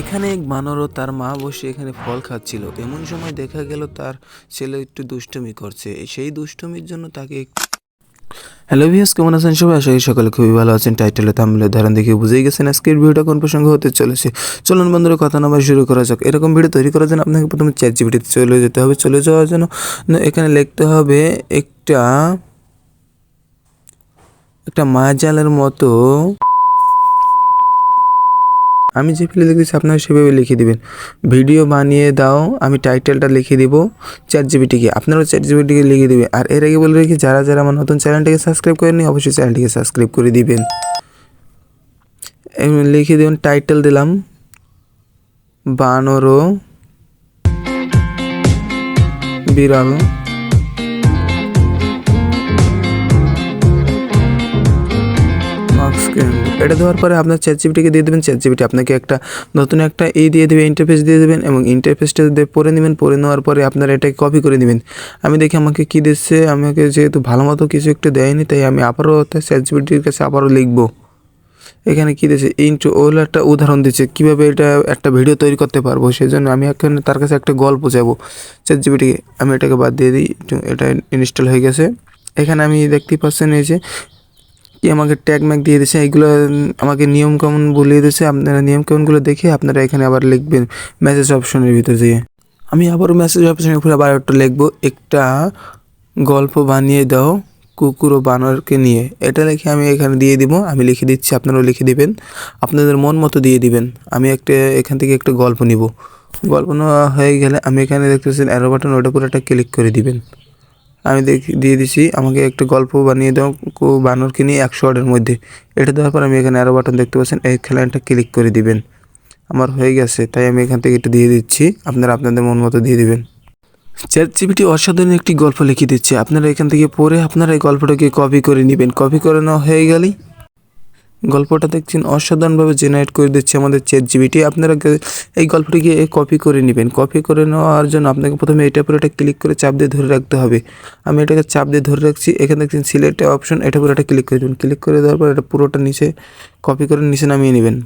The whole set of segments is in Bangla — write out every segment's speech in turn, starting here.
এখানে এক বানর ও তার মা বসে এখানে ফল খাচ্ছিল। এমন সময় দেখা গেল তার ছেলে একটু দুষ্টুমি করছে। সেই দুষ্টুমির জন্য তাকে হ্যালো ভিয়াস কেমন আছেন সবাই? আশা করি সকালে খুবই ভালো আছেন। টাইটেলে থামলে ধারণ দেখে বুঝেই গেছেন আজকের ভিডিওটা কোন প্রসঙ্গ হতে চলেছে। চলুন বন্ধুরা, কথা নাম্বার শুরু করা যাক। এরকম ভিডিও তৈরি করার জন্য আপনাকে প্রথমে চ্যাট জিবিটিতে চলে যেতে হবে। চলে যাওয়ার জন্য এখানে লিখতে হবে একটা একটা মাজালের মতো আমি যে ফিলে লিখেছি আপনারা সেভাবে লিখে দিবেন। ভিডিও বানিয়ে দাও, আমি টাইটেলটা লিখে দিব চ্যাট জিবিটিকে আপনারাও চ্যাট জিবিটিকে লিখে দিবেন আর এর আগে বলে রেখি, যারা যারা আমার নতুন চ্যানেলটিকে সাবস্ক্রাইব করেননি, অবশ্যই চ্যানেলটিকে সাবস্ক্রাইব করে দিবেন। লিখে দেবেন টাইটেল দিলাম, বানরো, বিড়াল। এটা দেওয়ার পরে আপনার চ্যাট জিবিটিকে দিয়ে দেবেন। চ্যাট জিবিটি আপনাকে একটা নতুন একটা এই দিয়ে দেবে ইন্টারফেস দিয়ে দেবেন এবং ইন্টারফেসটা পড়ে নেবেন পরে নেওয়ার পরে আপনারা এটাকে কপি করে নেবেন। আমি দেখি আমাকে কী দিচ্ছে, আমাকে যেহেতু ভালো মতো কিছু একটা দেয়নি, তাই আমি আবারও চ্যাট জিবিটির কাছে আবারও লিখব। এখানে কী দিচ্ছে ইন্ট্রো ওগুলো একটা উদাহরণ দিচ্ছে কীভাবে এটা একটা ভিডিও তৈরি করতে পারব সেই জন্য আমি এখন তার কাছে একটা গল্প যাব চ্যাট জিবিটিকে আমি এটাকে বাদ দিয়ে দিই এটা ইনস্টল হয়ে গেছে। এখানে আমি দেখতেই পাচ্ছেন এই যে কি আমাকে ট্যাগ ম্যাগ দিয়ে দিয়েছে? এগুলো আমাকে নিয়ম কানুন বলিয়ে দিয়েছে। আপনারা নিয়ম কানুনগুলো দেখে আপনারা এখানে আবার লিখবেন মেসেজ অপশনের ভিতর দিয়ে। আমি আবারও মেসেজ অপশনের উপরে আবার একটা লিখব। একটা গল্প বানিয়ে দাও কুকুর ও বানরকে নিয়ে। এটা লিখে আমি এখানে দিয়ে দিব। আমি লিখে দিচ্ছি, আপনারাও লিখে দিবেন। আপনাদের মন মতো দিয়ে দিবেন। আমি একটা, এখান থেকে একটা গল্প নিব। গল্প নেওয়া হয়ে গেলে আমি এখানে দেখতেছেন অ্যারো বাটন ওটার উপর একটা ক্লিক করে দিবেন। আমি দিয়ে দিছি। আমাকে একটা গল্প বানিয়ে দাও, কো, বানরকে নিয়ে একশো ওয়ার্ডের মধ্যে। এটা দেওয়ার পর আমি এখানে আরও বাটন দেখতে পাচ্ছেন, এই খেলাটা ক্লিক করে দিবেন। আমার হয়ে গেছে, তাই আমি এখান থেকে একটু দিয়ে দিচ্ছি। আপনারা আপনাদের মন মতো দিয়ে দিবেন। চ্যাট জিপিটি অসাধারণ একটি গল্প লিখে দিচ্ছে। আপনারা এখান থেকে পড়ে আপনারা এই গল্পটাকে কপি করে নেবেন। কপি করে নেওয়া হয়ে গেলেই গল্পটা দেখছেন, অসাধারণভাবে জেনারেট করে দিচ্ছে আমাদের চ্যাট জিবিটি আপনারা এই এই গল্পটিকে কপি করে নেবেন। কপি করে নেওয়ার জন্য আপনাকে প্রথমে এটার উপরে এটা ক্লিক করে চাপ দিয়ে ধরে রাখতে হবে। আমি এটাকে চাপ দিয়ে ধরে রাখছি। এখানে দেখছেন সিলেক্ট অপশন এটার উপরে এটা ক্লিক করে দেবেন। ক্লিক করে দেওয়ার পর এটা পুরোটা নিচে কপি করে নিচে নামিয়ে নেবেন।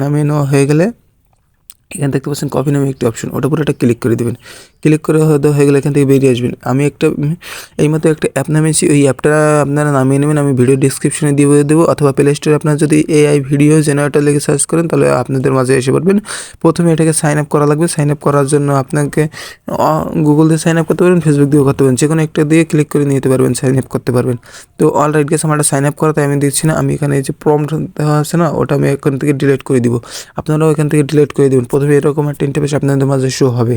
নামিয়ে নেওয়া হয়ে গেলে এখানে দেখতে পাচ্ছেন কপি নামে একটি অপশন ওটা পুরো একটা ক্লিক করে দেবেন। ক্লিক করে হয়তো হয়ে গেলে এখান থেকে বেরিয়ে আসবেন। আমি একটা উম, এইমাত্র একটা অ্যাপ নামিয়েছি ওই অ্যাপটা আপনারা নামিয়ে নেবেন। আমি ভিডিও ডিসক্রিপশনে দিয়ে দেবো অথবা প্লে স্টোরে আপনারা যদি এআই ভিডিও জেনারেটর লিখে সার্চ করেন তাহলে আপনাদের মাঝে এসে পড়বেন। প্রথমে এটাকে সাইন আপ করা লাগবে। সাইন আপ করার জন্য আপনাকে গুগল দিয়ে সাইন আপ করতে পারবেন ফেসবুক দিয়েও করতে পারবেন। যে কোনো একটা দিয়ে ক্লিক করে নিতে পারবেন সাইন আপ করতে পারবেন। তো অলরাইট গেছে আমার সাইন আপ করা তাই আমি দিচ্ছি না। আমি এখানে এই যে প্রম্পট দেওয়া আছে না ওটা আমি এখান থেকে ডিলিট করে দিব। আপনারাও এখান থেকে ডিলিট করে দেবেন। প্রথমে এরকম একটা ইন্টারফেস আপনাদের মাঝে শো হবে।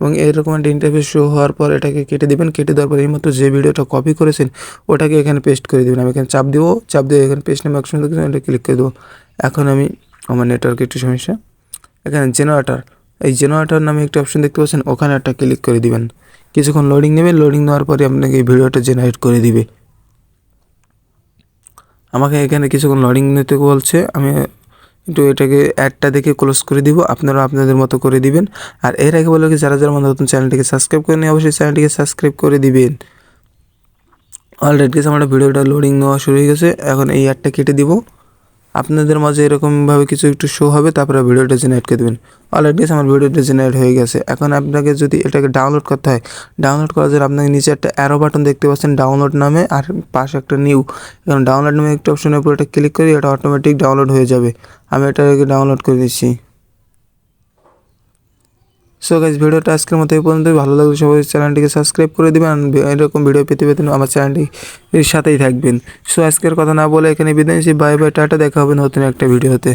এবং এরকম একটা ইন্টারফেস শো হওয়ার পর এটাকে কেটে দেবেন, কেটে দেওয়ার পর এই এইমাত্র যে ভিডিওটা কপি করেছেন, ওটাকে এখানে পেস্ট করে দেবেন। আমি এখানে চাপ দেবো, চাপ দিয়ে এখানে পেস্ট নামে অপশন দেখেছেন এটা ক্লিক করে দেবো। এখন আমি আমার নেটওয়ার্কে একটু সমস্যা। এখানে জেনারেটার এই জেনারেটার নামে একটা অপশন দেখতে পাচ্ছেন, ওখানে একটা ক্লিক করে দিবেন। কিছুক্ষণ লোডিং নেবে লোডিং নেওয়ার পরে আপনাকে এই ভিডিওটা জেনারেট করে দিবে। আমাকে এখানে কিছুক্ষণ লোডিং নিতে বলছে, আমি একটু এটাকে অ্যাডটা দেখে ক্লোজ করে দিব আপনারা আপনাদের মতো করে দিবেন। আর এর আগে বলে কি যারা যারা নতুন চ্যানেলটিকে সাবস্ক্রাইব করেনি অবশ্যই চ্যানেলটিকে সাবস্ক্রাইব করে দিবেন। অলরেডি গেছে আমার ভিডিওটা লোডিং নেওয়া শুরু হয়ে গেছে। এখন এই অ্যাডটা কেটে দিব। আপনাদের মাঝে এরকমভাবে কিছু একটু শো হবে, তারপরে ভিডিওটা জেনারেট করে দেবেন। অলরেডি আমার ভিডিওটা জেনারেট হয়ে গেছে। এখন আপনাকে যদি এটাকে ডাউনলোড করতে হয় ডাউনলোড করার জন্য আপনাকে নিচে একটা অ্যারো বাটন দেখতে পাচ্ছেন ডাউনলোড নামে, আর পাশে একটা নিউ এখন ডাউনলোড নামে একটা অপশনের উপর এটা ক্লিক করি, এটা অটোমেটিক ডাউনলোড হয়ে যাবে। আমি এটাকে ডাউনলোড করে দিচ্ছি। সো গাইজ ভিডিওটা আজকের মতো এই পর্যন্তই। ভালো লাগলে সবাই চ্যানেলটিকে সাবস্ক্রাইব করে দেবেন এরকম ভিডিও পেতে পেতে আমার চ্যানেলটি সাথেই থাকবেন। সো আজকের কথা না বলে এখানে বিদায় বাই বাই টাটা, দেখা হবে নতুন একটা ভিডিওতে।